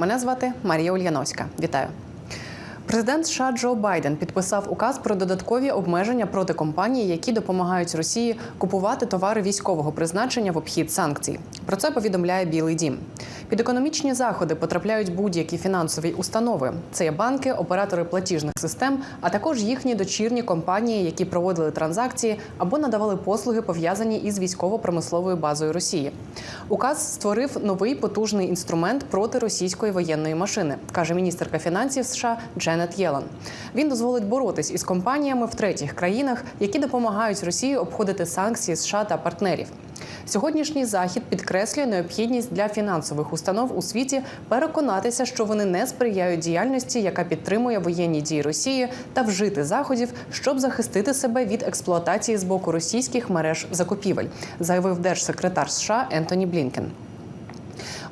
Мене звати Марія Ульяновська. Вітаю. Президент США Джо Байден підписав указ про додаткові обмеження проти компаній, які допомагають Росії купувати товари військового призначення в обхід санкцій. Про це повідомляє Білий Дім. Під економічні заходи потрапляють будь-які фінансові установи. Це є банки, оператори платіжних систем, а також їхні дочірні компанії, які проводили транзакції або надавали послуги, пов'язані із військово-промисловою базою Росії. Указ створив новий потужний інструмент проти російської воєнної машини, каже міністерка фінансів США Дженет Єлен. Він дозволить боротись із компаніями в третіх країнах, які допомагають Росії обходити санкції США та партнерів. Сьогоднішній захід підкреслює необхідність для фінансових установ у світі переконатися, що вони не сприяють діяльності, яка підтримує воєнні дії Росії, та вжити заходів, щоб захистити себе від експлуатації з боку російських мереж закупівель, заявив держсекретар США Ентоні Блінкен.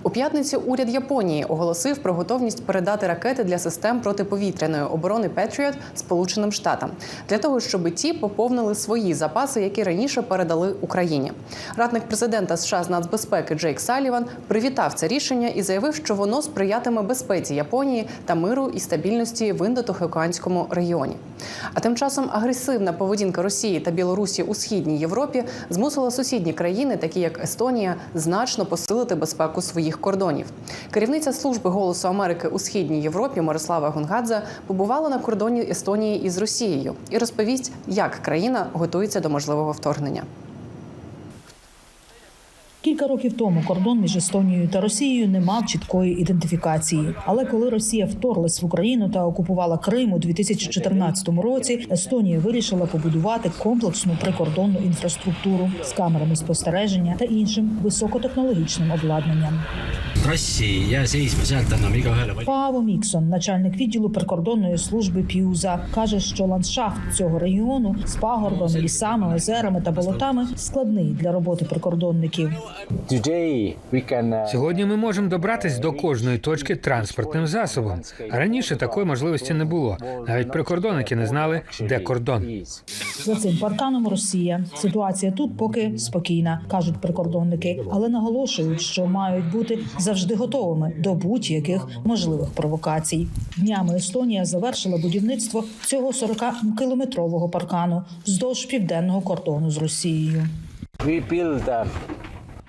У п'ятницю уряд Японії оголосив про готовність передати ракети для систем протиповітряної оборони Петріот Сполученим Штатам для того, щоб ті поповнили свої запаси, які раніше передали Україні. Радник президента США з нацбезпеки Джейк Саліван привітав це рішення і заявив, що воно сприятиме безпеці Японії та миру і стабільності в індотихоокеанському регіоні. А тим часом агресивна поведінка Росії та Білорусі у східній Європі змусила сусідні країни, такі як Естонія, значно посилити безпеку своїх кордонів. Керівниця служби голосу Америки у східній Європі Мирослава Гунгадзе побувала на кордоні Естонії із Росією і розповість, як країна готується до можливого вторгнення. Кілька років тому кордон між Естонією та Росією не мав чіткої ідентифікації. Але коли Росія вторглась в Україну та окупувала Крим у 2014 році, Естонія вирішила побудувати комплексну прикордонну інфраструктуру з камерами спостереження та іншим високотехнологічним обладнанням. vali- Пааво Міксон, начальник відділу прикордонної служби П'юза, каже, що ландшафт цього регіону з пагорбами, лісами, озерами та болотами складний для роботи прикордонників. Uh, Сьогодні ми можемо добратись до кожної точки транспортним засобом. Раніше такої можливості не було. Навіть прикордонники не знали, де кордон. За цим парканом Росія. Ситуація тут поки спокійна, кажуть прикордонники, але наголошують, що мають бути завжди готовими до будь-яких можливих провокацій. Днями Естонія завершила будівництво цього 40-кілометрового паркану вздовж південного кордону з Росією.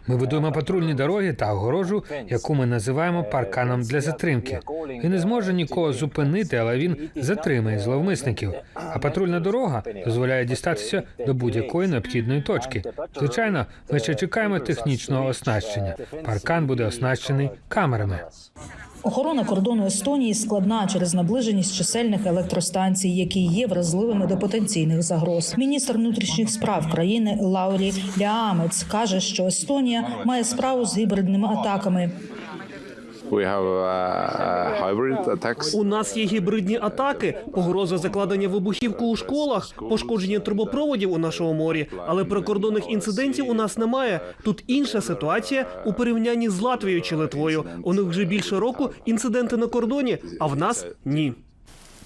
Ми будуємо патрульні дороги та огорожу, яку ми називаємо парканом для затримки. Він не зможе нікого зупинити, але він затримає зловмисників. А патрульна дорога дозволяє дістатися до будь-якої необхідної точки. Звичайно, ми ще чекаємо технічного оснащення. Паркан буде оснащений камерами. Охорона кордону Естонії складна через наближеність чисельних електростанцій, які є вразливими до потенційних загроз. Міністр внутрішніх справ країни Лаурі Ляамець каже, що Естонія має справу з гібридними атаками. We uh, attacks. У нас є гібридні атаки, погроза закладення вибухівку у школах, пошкодження трубопроводів у нашому морі. Але прикордонних інцидентів у нас немає. Тут інша ситуація у порівнянні з Латвією чи Литвою. У них вже більше року інциденти на кордоні, а в нас ні.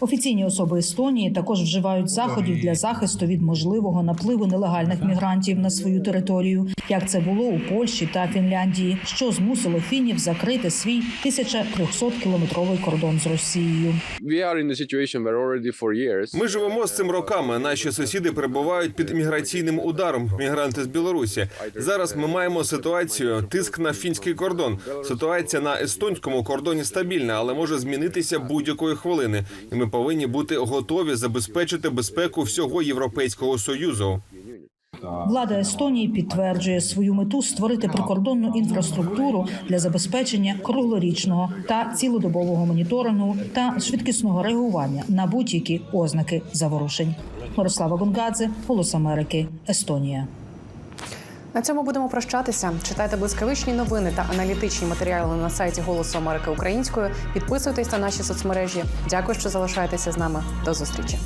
Офіційні особи Естонії також вживають заходів для захисту від можливого напливу нелегальних мігрантів на свою територію, як це було у Польщі та Фінляндії, що змусило фінів закрити свій 1300 кілометровий кордон з Росією. Ми живемо з цим роками. Наші сусіди перебувають під міграційним ударом. Мігранти з Білорусі. Зараз ми маємо ситуацію тиск на фінський кордон. Ситуація на естонському кордоні стабільна, але може змінитися будь-якої хвилини. І ми повинні бути готові забезпечити безпеку всього Європейського союзу. Влада Естонії підтверджує свою мету створити прикордонну інфраструктуру для забезпечення круглорічного та цілодобового моніторингу та швидкісного реагування на будь-які ознаки заворушень. Мирослава Гонгадзе, Голос Америки, Естонія. На цьому будемо прощатися. Читайте блискавичні новини та аналітичні матеріали на сайті Голосу Америки українською. Підписуйтесь на наші соцмережі. Дякую, що залишаєтеся з нами. До зустрічі.